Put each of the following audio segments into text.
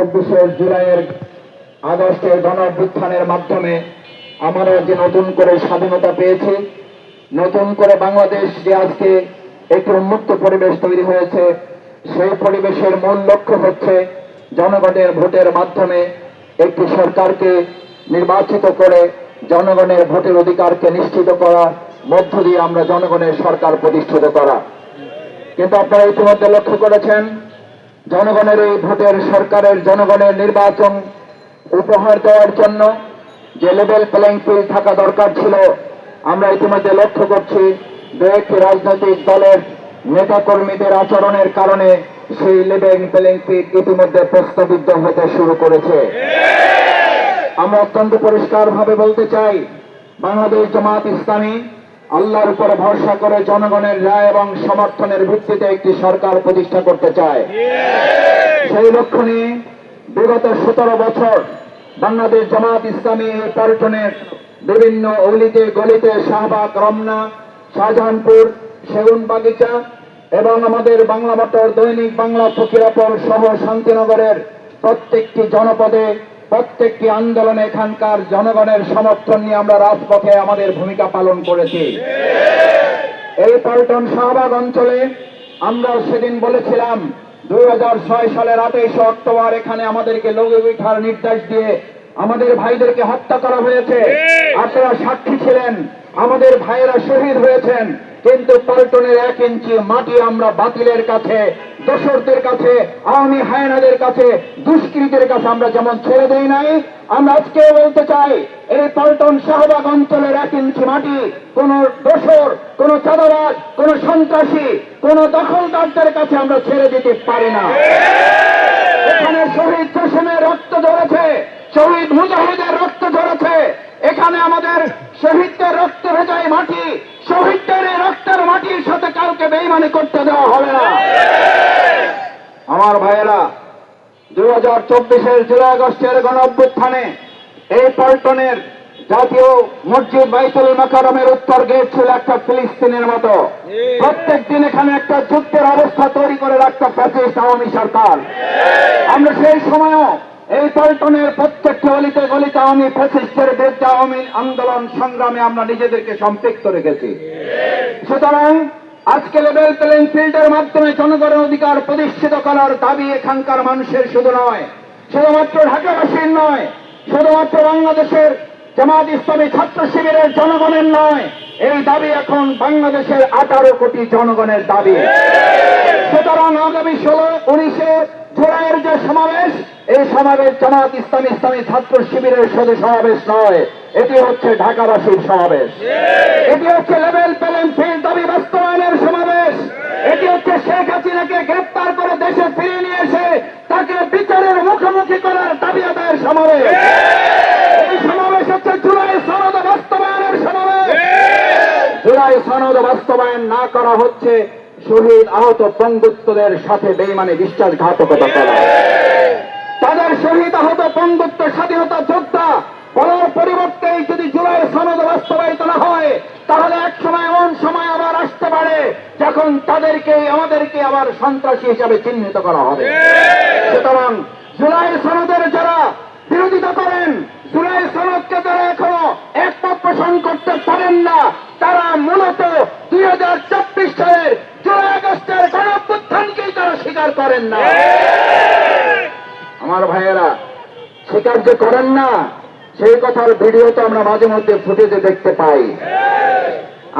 চব্বিশের জুলাইয়ের আগস্টের গণ অভ্যুত্থানের মাধ্যমে আমরা যে নতুন করে স্বাধীনতা পেয়েছি, নতুন করে বাংলাদেশ যে আজকে একটি উন্মুক্ত পরিবেশ তৈরি হয়েছে, সেই পরিবেশের মূল লক্ষ্য হচ্ছে জনগণের ভোটের মাধ্যমে একটি সরকারকে নির্বাচিত করে জনগণের ভোটের অধিকারকে নিশ্চিত করা, মধ্য দিয়ে আমরা জনগণের সরকার প্রতিষ্ঠিত করা। কিন্তু আপনারা ইতিমধ্যে লক্ষ্য করেছেন জনগণের এই ভোটের সরকারের জনগণের নির্বাচন উপহার দেওয়ার জন্য যে লেভেল প্লেইং ফিল্ড থাকা দরকার ছিল, আমরা ইতিমধ্যে লক্ষ্য করছি দু একটি রাজনৈতিক দলের নেতাকর্মীদের আচরণের কারণে সেই লেভেল প্লেইং ফিল্ড ইতিমধ্যে প্রস্তাবিত হতে শুরু করেছে। আমরা অত্যন্ত পরিষ্কার ভাবে বলতে চাই, বাংলাদেশ জামাত ইসলামী আল্লাহর উপর ভরসা করে জনগণের রায় এবং সমর্থনের ভিত্তিতে একটি সরকার প্রতিষ্ঠা করতে চায়। সেই লক্ষ্য নিয়ে বিগত সতেরো বছর বাংলাদেশ জামাত ইসলামী পল্টনের বিভিন্ন অলিতে, গলিতে শাহবাগ, রমনা, শাহজাহানপুর সেগুন বাগিচা এবং আমাদের বাংলা মোটর দৈনিক বাংলা ফকিরাপুর সহ শান্তিনগরের প্রত্যেকটি জনপদে প্রত্যেকটি আন্দোলনে এখানকার জনগণের সমর্থন নিয়ে আমরা রাজপথে আমাদের ভূমিকা পালন করেছি। এই পল্টন শাহবাগ অঞ্চলে আমরা সেদিন বলেছিলাম, দুই হাজার ছয় সালের আঠাইশে অক্টোবর এখানে আমাদেরকে লঘু উঠার নির্দেশ দিয়ে আমাদের ভাইদেরকে হত্যা করা হয়েছে। আপনারা সাক্ষী ছিলেন, আমাদের ভাইয়েরা শহীদ হয়েছেন। কিন্তু পল্টনের এক ইঞ্চি মাটি আমরা বাতিলের কাছে দোসরদের কাছে, আওয়ামী হায়নাদের কাছে দুষ্কৃতের কাছে আমরা যেমন ছেড়ে দেই নাই, আমরা আজকে বলতে চাই, এই পল্টন শাহবাগ অঞ্চলের এক ইঞ্চি মাটি, কোন দোসর কোন চাঁদাবাজ, কোন সন্ত্রাসী, কোন দখলদারদের কাছে আমরা ছেড়ে দিতে পারি না। এখানে শহীদ জোসেমের রক্ত ধরেছে, শহীদ মুজাহিদের রক্ত ধরেছে, এখানে আমাদের শহীদদের রক্ত ভেজাই মাটি, শহীদদের বেইমানি করতে দেওয়া হবে না। আমার ভাইয়েরা, দুই হাজার চব্বিশের জুলাই আগস্টের গণ অভ্যুত্থানে এই পল্টনের জাতীয় মসজিদ বাইতুল মাকারমের উত্তর গেট ছিল একটা ফিলিস্তিনের মতো। প্রত্যেক দিন এখানে একটা যুদ্ধের অবস্থা তৈরি করে রাখত ফ্যাসিস্ট আওয়ামী সরকার। আমরা সেই সময়ও এই পল্টনের প্রত্যেকটি অলিতে গলিতে আওয়ামী ফ্যাসিস্টের বিরুদ্ধে আওয়ামী আন্দোলন সংগ্রামে আমরা নিজেদেরকে সম্পৃক্ত রেখেছি। সুতরাং আজকে লেভেল প্লেইং ফিল্ডের মাধ্যমে জনগণের অধিকার প্রতিষ্ঠিত করার দাবি এখানকার মানুষের শুধু নয়, শুধুমাত্র ঢাকাবাসীর নয়, শুধুমাত্র বাংলাদেশের জামাত ইসলামী ছাত্র শিবিরের জনগণের নয়, এই দাবি এখন বাংলাদেশের আঠারো কোটি জনগণের দাবি। সুতরাং আগামী ষোলো, উনিশে জুলাইয়ের যে সমাবেশ, এই সমাবেশ জামাত ইসলামী ইসলামী ছাত্র শিবিরের শুধু সমাবেশ নয়, এটি হচ্ছে ঢাকাবাসীর সমাবেশ। এটি হচ্ছে লেভেল প্লেন ফিল্ড দাবি বাস্তবায়নের সমাবেশ এটি হচ্ছে শেখ হাসিনাকে গ্রেপ্তার করে দেশে ফিরিয়ে নিয়ে এসে তাকে বিচারের মুখোমুখি করার দাবি আদায়ের সমাবেশ এই সমাবেশ হচ্ছে জুলাই সনদ বাস্তবায়নের সমাবেশ জুলাই সনদ বাস্তবায়ন না করা হচ্ছে, শহীদ আহত পঙ্গুত্বদের সাথে বেইমানে বিশ্বাসঘাতকতা করা। তাদের শহীদ আহত পঙ্গুত্ব স্বাধীনতা যোদ্ধা বলার পরিবর্তে যদি জুলাই সনদ বাস্তবায়িত না হয়, তাহলে এক সময় এমন সময় আবার আসতে পারে যখন তাদেরকে, আমাদেরকে আবার সন্ত্রাসী হিসাবে চিহ্নিত করা হবে। সুতরাং জুলাই সনদের যারা বিরোধিতা করেন জুলাই সনদকে যারা এখনও পোষণ করতে পারেন না, তারা মূলত দুই হাজার চব্বিশ সালের জুলাই আগস্টের গণঅভ্যুত্থানকেই তারা স্বীকার করেন না। আমার ভাইয়েরা, স্বীকার যে করেন না, সেই কথার ভিডিও তো আমরা মাঝে মধ্যে ফুটেজে দেখতে পাই।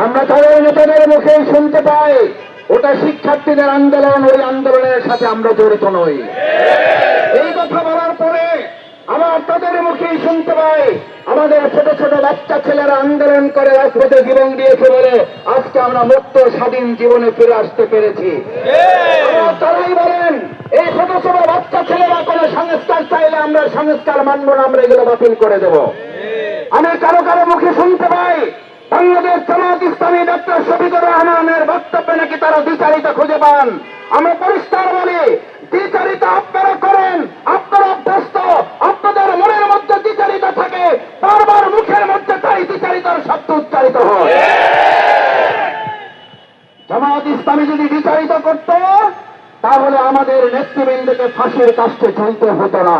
আমরা তাদের নেতাদের মুখেই শুনতে পাই, ওটা শিক্ষার্থীদের আন্দোলন, ওই আন্দোলনের সাথে আমরা জড়িত নই এই কথা বলার পরে আবার তাদের মুখেই শুনতে পাই আমাদের ছোট ছোট বাচ্চা ছেলেরা আন্দোলন করে রাজপথে জীবন দিয়েছে বলে আজকে আমরা মুক্ত স্বাধীন জীবনে ফিরে আসতে পেরেছি। তারাই বলেন এই ছোট ছোট বাচ্চা ছেলেরা কোনো সংস্কার চাইলে আমরা সংস্কার মানব না আমরা এগুলো বাতিল করে দেব। আমি কারও কারও মুখে শুনতে পাই বাংলাদেশ জামাত ইসলামী ডক্টর শফিকুর রহমানের বক্তব্যে নাকি তারা দ্বিচারিতা খুঁজে পান? আমরা পরিষ্কার বলি দ্বিচারিতা আপনারা করেন আপনারা অভ্যস্ত। আপনাদের মনের মধ্যে দ্বিচারিতা থাকে, বারবার মুখের মধ্যে তাই দ্বিচারিতার শব্দ উচ্চারিত হয়। জামাত ইসলামী যদি বিচারিত করত, তাহলে আমাদের নেতৃবৃন্দকে ফাঁসির কাছে ঝুলতে হতো না।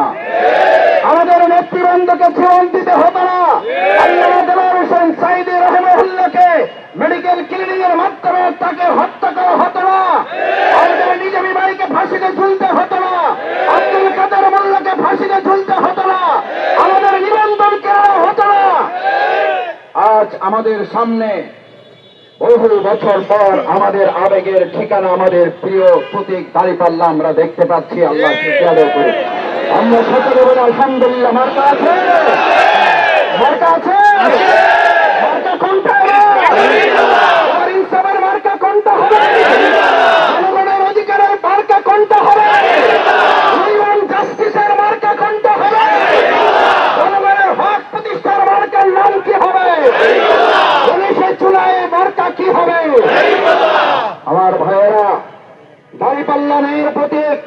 আমাদের নেতৃবৃন্দকে জীবন দিতে হতো না। মেডিকেল ক্লিনিং এর মাধ্যমে তাকে হত্যা করা হতো না। আমাদের নিজামী ভাইকে ফাঁসিতে ঝুলতে হতো না আব্দুল কাদের মোল্লাকে ফাঁসিতে ঝুলতে হতো না আমাদের নিবন্ধন কেনা হতো না আজ আমাদের সামনে বহু বছর পর আমাদের আবেগের ঠিকানা আমাদের প্রিয় প্রতীক দাঁড়িপাল্লা আমরা দেখতে পাচ্ছি, আল্লাহ আমরা সকলে বলে, আলহামদুলিল্লাহ, মার্কা আছে। মার্কা আছে মার্কা কোনটা হবে? আমার ইনসাফের মার্কা কোনটা হবে জনগণের অধিকারের মার্কা কোনটা হবে জীবন জাস্টিসের মার্কা কোনটা হবে জনগণের হক প্রতিষ্ঠার মার্কার নাম কি হবে পুলিশে চুলায় মার্কা কি হবে আমার ভাইয়েরা দাঁড়িপাল্লা ন্যায়ের প্রতীক।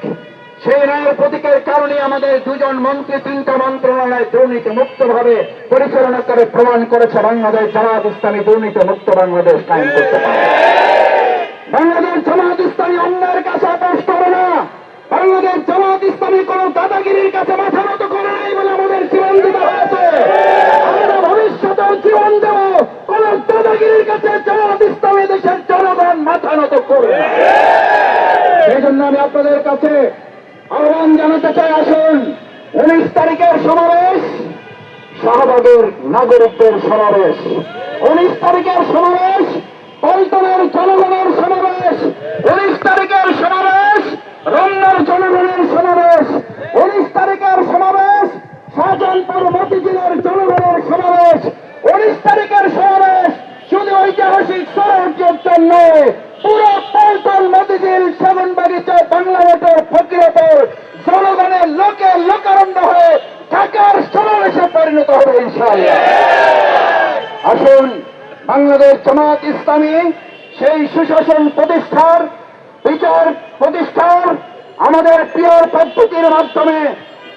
সেই ন্যায়ের প্রতীকের কারণে আমাদের দুজন মন্ত্রী তিনটা মন্ত্রণালয় দুর্নীতি মুক্ত ভাবে পরিচালনা করে প্রমাণ করেছে বাংলাদেশ জামাত ইসলামী দুর্নীতি মুক্ত বাংলাদেশ কায়েম করতে পারে। বাংলাদেশ জামাত ইসলামী অন্যের কাছে আপোষ করে না। বাংলাদেশ জামাত ইসলামী কোন দাদাগিরির কাছে মাথা নত করে নাই বলে আমাদের জীবন দিতে হয়েছে আমরা ভবিষ্যতেও জীবন দেব কোন দাদাগিরির কাছে জামাত ইসলামী দেশের জনগণ মাথা নত করবে না। সেই জন্য আমি আপনাদের কাছে আহ্বান জানাতে চাই, আসুন। উনিশ তারিখের সমাবেশ, শাহবাগের নাগরিকদের সমাবেশ। উনিশ তারিখের সমাবেশ পল্টনের জনগণের সমাবেশ উনিশ তারিখের সমাবেশ রমনার জনগণের সমাবেশ উনিশ তারিখের সমাবেশ শাহজাহানপুর মতিঝিলের জনগণের সমাবেশ উনিশ তারিখের সমাবেশ শুধু ঐতিহাসিক সড়কের জন্য পুরো পল্টন মতিঝিল সেভেন বাগিচা বাংলা মোটর ফকিরপুর জনগণের লোকে লোকারণ্য হয়ে ঢাকার সমাবেশে পরিণত হবে ইনশাআল্লাহ আসুন বাংলাদেশ জামাত ইসলামী সেই সুশাসন প্রতিষ্ঠার বিচার প্রতিষ্ঠার আমাদের পিয়র পদ্ধতির মাধ্যমে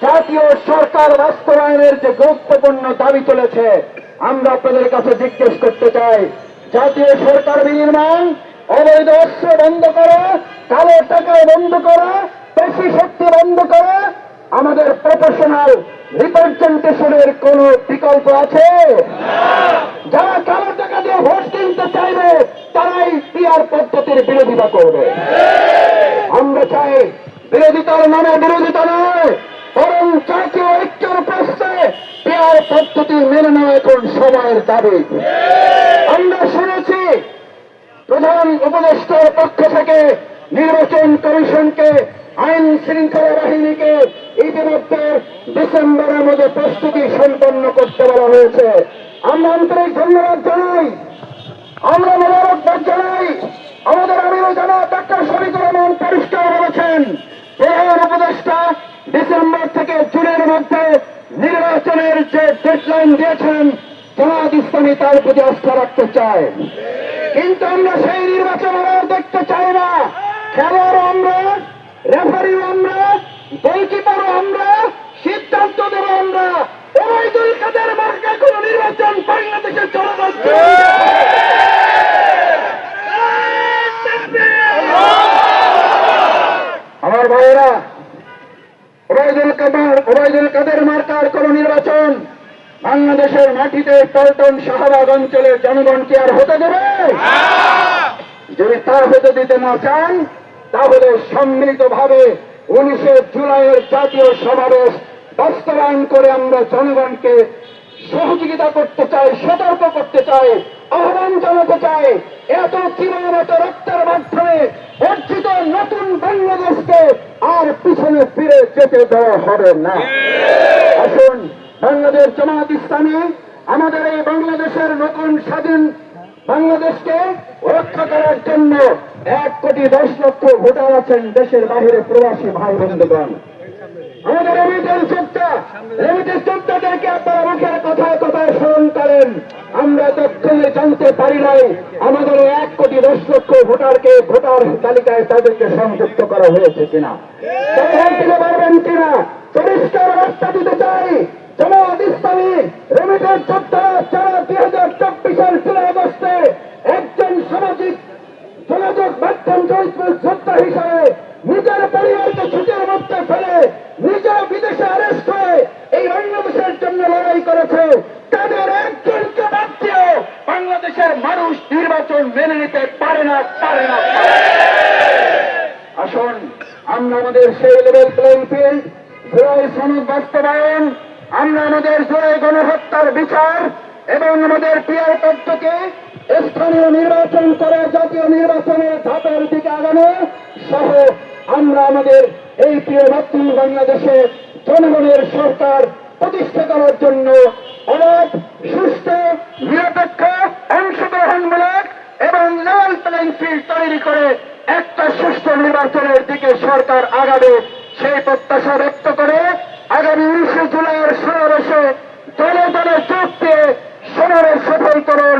জাতীয় সরকার বাস্তবায়নের যে গুরুত্বপূর্ণ দাবি চলেছে, আমরা আপনাদের কাছে জিজ্ঞেস করতে চাই, জাতীয় সরকার বিনির্মাণ, অবৈধ অস্ত্র বন্ধ করা, কালো টাকা বন্ধ করা, পেশি শক্তি বন্ধ করা, আমাদের প্রফেশনাল রিপ্রেজেন্টেশনের কোন বিকল্প আছে? যারা কালো টাকা দিয়ে ভোট কিনতে চাইবে, তারাই পিআর পদ্ধতির বিরোধিতা করবে। আমরা চাই বিরোধিতার নামে বিরোধিতা নয়, বরং জাতীয় ঐক্যের প্রশ্নে পিআর পদ্ধতি মেনে নেওয়া এখন সময়ের দাবি। আমরা শুনেছি প্রধান উপদেষ্টার পক্ষ থেকে নির্বাচন কমিশনকে আইন শৃঙ্খলা বাহিনীকে ইতিমধ্যে ডিসেম্বরের মধ্যে প্রস্তুতি সম্পন্ন করতে বলা হয়েছে। আমরা আন্তরিক ধন্যবাদ জানাই। আমরা মোবারকবাদ জানাই। আমাদের আমিরও জানা ডাক্তার শফিকুর রহমান পরিষ্কার বলেছেন, প্রধান উপদেষ্টা ডিসেম্বর থেকে জুনের মধ্যে নির্বাচনের যে ডেডলাইন দিয়েছেন, জামাত ইসলামী তার প্রতি আস্থা রাখতে চায়। কিন্তু আমরা সেই নির্বাচন আর দেখতে চাই না। খেলোয়াড়ও আমরা রেফারিও আমরা গোলকিপারও আমরা, সিদ্ধান্ত দেব আমরা। ওবায়দুল কাদের মার্কা কোন নির্বাচন বাংলাদেশে চলে যাচ্ছে। আমার ভাইয়েরা, ওবায়দুল কাদের ওবায়দুল কাদের মার্কার কোন নির্বাচন বাংলাদেশের মাটিতে পল্টন শাহবাগ অঞ্চলের জনগণ কি আর হতে দেবে? যদি তা হতে দিতে না চান তাহলে সম্মিলিত ভাবে উনিশে জুলাইয়ের জাতীয় সমাবেশ বাস্তবায়ন করে আমরা জনগণকে সহযোগিতা করতে চাই, সতর্ক করতে চাই, আহ্বান জানাতে চাই। এত এত রক্তের মাধ্যমে অর্জিত নতুন বাংলাদেশকে আর পিছনে ফিরে যেতে দেওয়া হবে না। আসুন, বাংলাদেশ জামাত ইসলামী আমাদের এই বাংলাদেশের নতুন স্বাধীন বাংলাদেশকে রক্ষা করার জন্য এক কোটি দশ লক্ষ ভোটার আছেন দেশের বাহিরে প্রবাসী ভাই বন্ধুগণ। আমাদের রেমিটেন্স যোদ্ধা রেমিটেন্স যোদ্ধাদেরকে আপনারা মুখের কথায় কথায় স্মরণ করেন। আমরা তথ্যে জানতে পারি নাই, আমাদের এক কোটি দশ লক্ষ ভোটারকে ভোটার তালিকায় তাদেরকে সংযুক্ত করা হয়েছে কিনা। জনগণ থেকে পারবেন কিনা? পরিষ্কার বার্তা দিতে চাই। জামাত ইসলামী রেমিটেন্স যোদ্ধা যারা দুই হাজার চব্বিশের জুলাই যোগাযোগ মাধ্যম জয়পুর যোদ্ধা হিসাবে নিজের পরিবারকে ছুটির মধ্যে ফেলে নিজে বিদেশে আরেস্ট হয়ে এই বাংলাদেশের জন্য লড়াই করেছে। তাদের একজনকে বাদ দিয়েও বাংলাদেশের মানুষ নির্বাচন মেনে নিতে পারে না পারে না। আসুন, আমরা আমাদের সেই লেভেল প্লেইং ফিল্ড জয় শ্রমিক বাস্তবায়ন, আমরা আমাদের জয় গণহত্যার বিচার এবং আমাদের পিয়ার পদ্ধতি স্থানীয় নির্বাচন করে জাতীয় নির্বাচনের ধাপের দিকে আগানো সহ আমরা আমাদের এই প্রিয় নতুন বাংলাদেশে জনগণের সরকার প্রতিষ্ঠা করার জন্য অবাধ সুস্থ নিরপেক্ষ, অংশগ্রহণমূলক এবং লেভেল প্লেইং ফিল্ড তৈরি করে একটা সুষ্ঠু নির্বাচনের দিকে সরকার আগাবে সেই প্রত্যাশা ব্যক্ত করে আগামী উনিশে জুলাইয়ের সমাবেশে দলে দলে যোগ দিয়ে সমাবেশ সফল করুন।